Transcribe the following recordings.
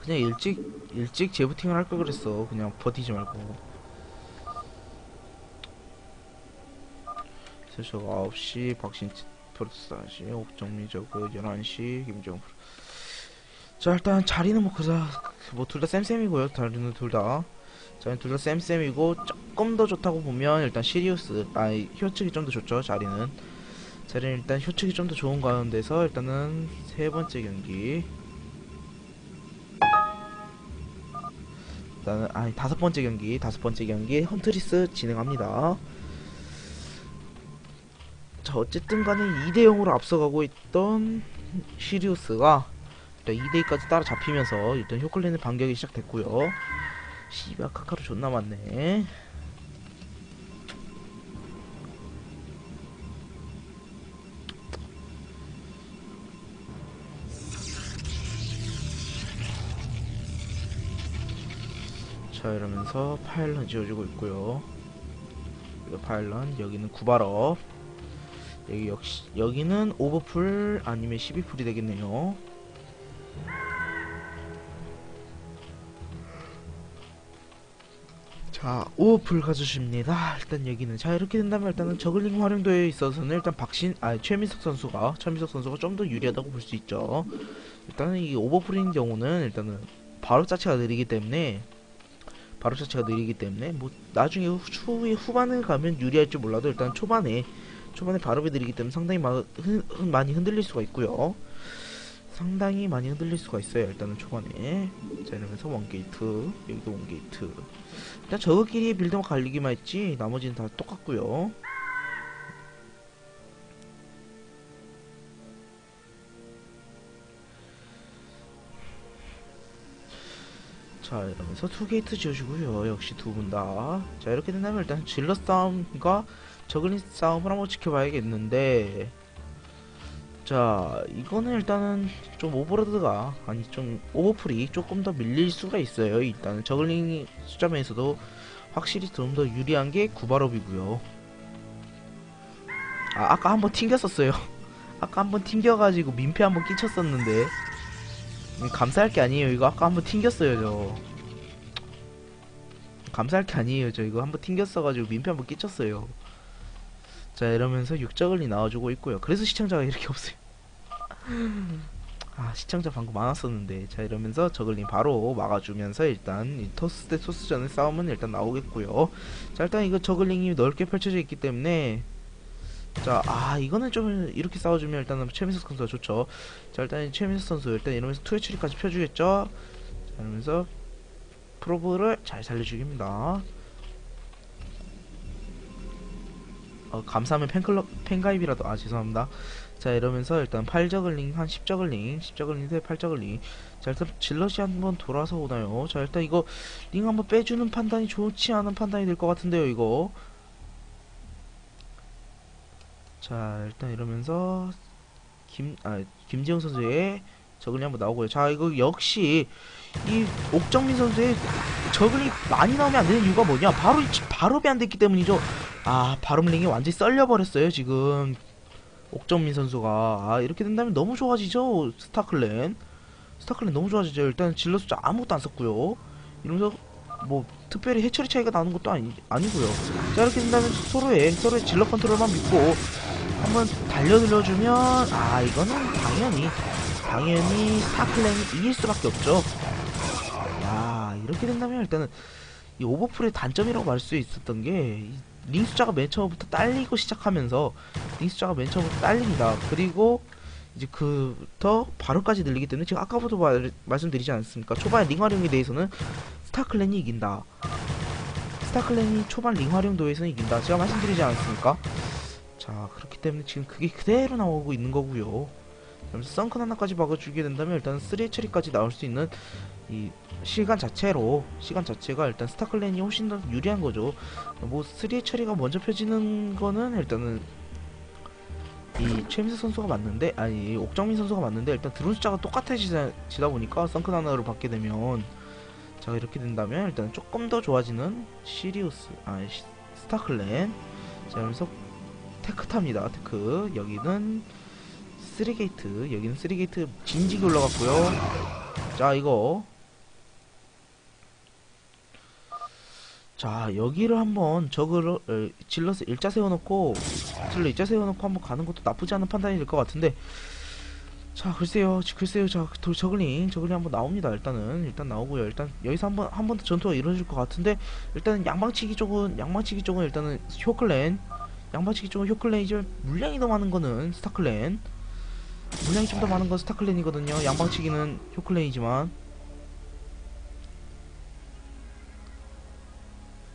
그냥 일찍 일찍 재부팅을 할 걸 그랬어. 그냥 버티지 말고. 세쇼가 9시 박신 프로스 4시 옥정미 저그 11시 김정 자 일단 자리는 뭐 그자 뭐둘 다 쌤쌤이고요. 자리는 둘다. 자리는 둘다 쌤쌤이고 조금 더 좋다고 보면 일단 시리우스 아니 효측이 좀 더 좋죠 자리는. 자리는 일단 효측이 좀 더 좋은 가운데서 일단은 세 번째 경기 일단은 아니 다섯 번째 경기 다섯 번째 경기 헌트리스 진행합니다. 자 어쨌든 간에 2대 0으로 앞서가고 있던 시리우스가 일단 2대 2까지 따라잡히면서 일단 효클린의 반격이 시작됐고요. 씨발 카카로 존나 많네. 자 이러면서 파일런 지어주고 있고요. 이거 파일런 여기는 구발업 여기 역시 여기는 오버풀 아니면 12풀이 되겠네요. 자 오버풀 가주십니다. 일단 여기는 자 이렇게 된다면 일단은 저글링 활용도에 있어서는 일단 박신 아 최민석 선수가 최민석 선수가 좀 더 유리하다고 볼 수 있죠. 일단은 이 오버풀인 경우는 일단은 바로 자체가 느리기 때문에 바로 자체가 느리기 때문에 뭐 나중에 후, 후에 후반에 가면 유리할지 몰라도 일단 초반에 초반에 발업이 느리기 때문에 상당히 마, 흔, 흔, 많이 흔들릴 수가 있고요. 상당히 많이 흔들릴 수가 있어요. 일단은 초반에 자 이러면서 원게이트 여기도 원게이트 일단 저거끼리 빌드만 갈리기만 했지 나머지는 다 똑같고요. 자 이러면서 투게이트 지어주고요. 역시 두 분 다. 자 이렇게 된다면 일단 질러 싸움과 저글링 싸움을 한번 지켜봐야겠는데. 자 이거는 일단은 좀 오버로드가 아니 좀 오버풀이 조금 더 밀릴 수가 있어요. 일단은 저글링 숫자면에서도 확실히 좀 더 유리한 게 구발업이고요. 아 아까 한번 튕겼었어요. 아까 한번 튕겨가지고 민폐 한번 끼쳤었는데. 음, 감사할 게 아니에요. 이거 아까 한번 튕겼어요, 저. 감사할 게 아니에요, 저 이거 한번 튕겼어가지고 민폐 한번 끼쳤어요. 자, 이러면서 육저글이 나와주고 있고요. 그래서 시청자가 이렇게 없어요. 아, 시청자 방금 많았었는데. 자, 이러면서 저글링 바로 막아주면서 일단 이 토스 대 토스전의 싸움은 일단 나오겠고요. 자, 일단 이거 저글링이 넓게 펼쳐져 있기 때문에 자, 아, 이거는 좀 이렇게 싸워주면 일단은 최민석 선수가 좋죠. 자, 일단 최민석 선수 일단 이러면서 투의 추리까지 펴주겠죠. 자, 이러면서 프로브를 잘 살려주깁니다. 어, 감사하면 팬클럽 팬가입이라도 아 죄송합니다. 자 이러면서 일단 8저글링 한 10저글링 10저글링 대 8저글링 자 일단 질럿이 한번 돌아서 오나요 자 일단 이거 링 한번 빼주는 판단이 좋지 않은 판단이 될 것 같은데요 이거 자 일단 이러면서 김 아 김지영 선수의 저글링 한번 나오고요. 자 이거 역시 이 옥정민 선수의 저글링 많이 나오면 안 되는 이유가 뭐냐? 바로 발업이 안 됐기 때문이죠. 아 발업링이 완전히 썰려 버렸어요 지금 옥정민 선수가 아 이렇게 된다면 너무 좋아지죠 스타클랜 스타클랜 너무 좋아지죠. 일단 질러 숫자 아무것도 안 썼고요. 이러면서 뭐 특별히 해처리 차이가 나는 것도 아니 아니고요. 자 이렇게 된다면 서로의 서로의 질러 컨트롤만 믿고 한번 달려들려주면 아 이거는 당연히 당연히 스타클랜이 이길 수밖에 없죠. 야 이렇게 된다면 일단은 이 오버풀의 단점이라고 말 수 있었던 게 링 숫자가 맨 처음부터 딸리고 시작하면서 링 숫자가 맨 처음부터 딸립니다. 그리고 이제 그부터 바로까지 늘리기 때문에 제가 아까부터 말, 말씀드리지 않았습니까? 초반 링 활용에 대해서는 스타클랜이 이긴다. 스타클랜이 초반 링 활용도에서는 이긴다. 제가 말씀드리지 않았습니까? 자 그렇기 때문에 지금 그게 그대로 나오고 있는 거고요. 그러면서 썬큰 하나까지 막아주게 된다면 일단 3의 처리까지 나올 수 있는 이 시간 자체로 시간 자체가 일단 스타클랜이 훨씬 더 유리한 거죠. 뭐 3의 처리가 먼저 펴지는 거는 일단은 이 최민석 선수가 맞는데 아니 이 옥정민 선수가 맞는데 일단 드론 숫자가 똑같아지다 지다 보니까 썬큰 하나로 받게 되면 자 이렇게 된다면 일단 조금 더 좋아지는 시리우스 아 시- 스타클랜 자 그러면서 테크탑니다. 테크. 여기는 3게이트. 여기는 3게이트 진지기 올라갔고요. 자 이거. 자 여기를 한번 저그를 어, 질러서 일자 세워놓고 질러 일자 세워놓고 한번 가는 것도 나쁘지 않은 판단이 될 것 같은데. 자 글쎄요. 글쎄요. 자 그 도, 저글링 저글링 한번 나옵니다. 일단은. 일단 나오고요. 일단 여기서 한번 한 번 더 전투가 이루어질 것 같은데 일단은 양방치기 쪽은 양방치기 쪽은 일단은 쇼클랜 양방치기 쪽은 효클랜이지만 물량이 더 많은 거는 스타클랜. 물량이 좀 더 많은 건 스타클랜이거든요. 양방치기는 효클랜이지만.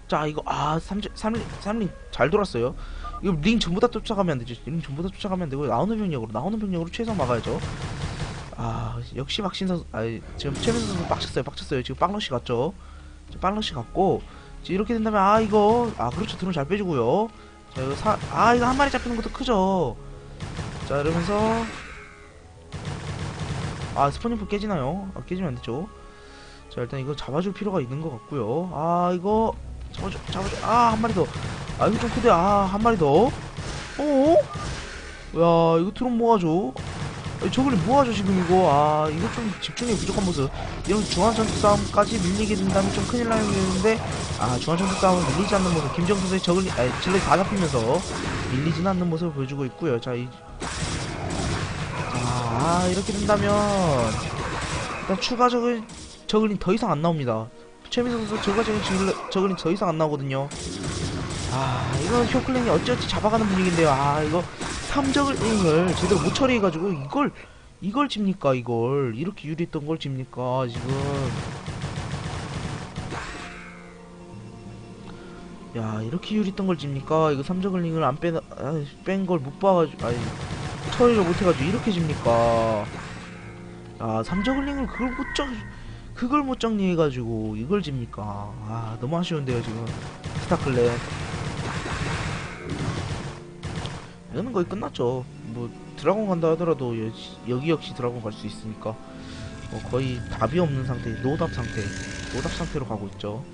자 이거 아 삼, 삼, 삼링 잘 돌았어요. 이거 링 전부 다 쫓아가면 안 되죠 링 전부 다 쫓아가면 안 되고 나오는 병력으로 나오는 병력으로 최선 막아야죠. 아 역시 박신 선수 아 지금 최민수 선수 빡쳤어요 빡쳤어요. 지금 빵러시 갔죠? 빵러시 갔고 이렇게 된다면 아 이거 아 그렇죠. 드론 잘 빼주고요 자 이거 사, 아 이거 한 마리 잡히는 것도 크죠. 자 이러면서. 아 스포닝풀 깨지나요? 아 깨지면 안 되죠. 자 일단 이거 잡아줄 필요가 있는 것 같고요. 아 이거 잡아줘 잡아줘. 아 한 마리 더 아 이거 좀 크대. 아 한 마리 더. 어? 야 이거 드론 모아줘 저걸 모아줘 지금 이거? 아 이거 좀 집중력이 부족한 모습. 이런 중앙전투 싸움까지 밀리게 된다면 좀 큰일 나겠는데 아 중앙전투 싸움을 밀리지 않는 모습. 김정 선수의 저글 아니 질럿이 다 잡히면서 밀리지는 않는 모습을 보여주고 있고요. 자이 아 이렇게 된다면 일단 추가적인 저글링 더 이상 안 나옵니다. 최민수 선수 저가적인 저글- 저글링 더 이상 안 나오거든요. 아 이거 효클랜이 어찌어찌 잡아가는 분위기인데요. 아 이거 3저글링을 제대로 못 처리해가지고 이걸 이걸 집니까 이걸? 이렇게 유리했던 걸 집니까 지금? 야 이렇게 유리했던 걸 집니까? 이거 3저글링을 안뺀걸 못 봐가지고 아니 처리를 못해가지고 이렇게 집니까? 아 3저글링을 그걸 못 정, 그걸 못 정리해가지고 이걸 집니까? 아 너무 아쉬운데요 지금. 스타클랜 이거는 거의 끝났죠. 뭐 드라곤 간다 하더라도 여, 여기 역시 드라곤 갈 수 있으니까. 뭐 거의 답이 없는 상태 노답 상태 노답 상태로 가고 있죠.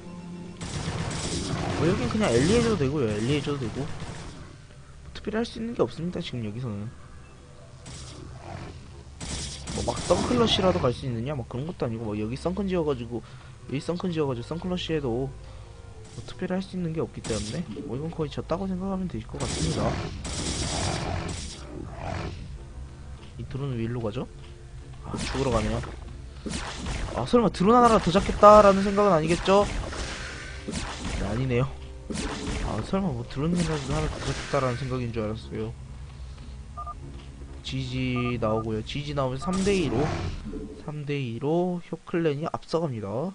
뭐 여긴 그냥 엘리 해줘도 되고요. 엘리 해줘도 되고. 뭐 특별히 할 수 있는 게 없습니다 지금 여기서는. 뭐막 선클러시라도 갈 수 있느냐? 뭐 그런 것도 아니고 뭐 여기 선큰 지어가지고 여기 선큰 지어가지고 선클러시 해도 뭐 특별히 할 수 있는 게 없기 때문에 뭐 이건 거의 졌다고 생각하면 될 것 같습니다 이 드론은 왜 일로 가죠? 아 죽으러 가네요 아 설마 드론 하나라도 더 잡겠다라는 생각은 아니겠죠? 네, 아니네요 아 설마 뭐 드론 하나 더 잡겠다라는 생각인 줄 알았어요 GG 나오고요. GG 나오면 3대2로 3대2로 효클랜이 앞서갑니다.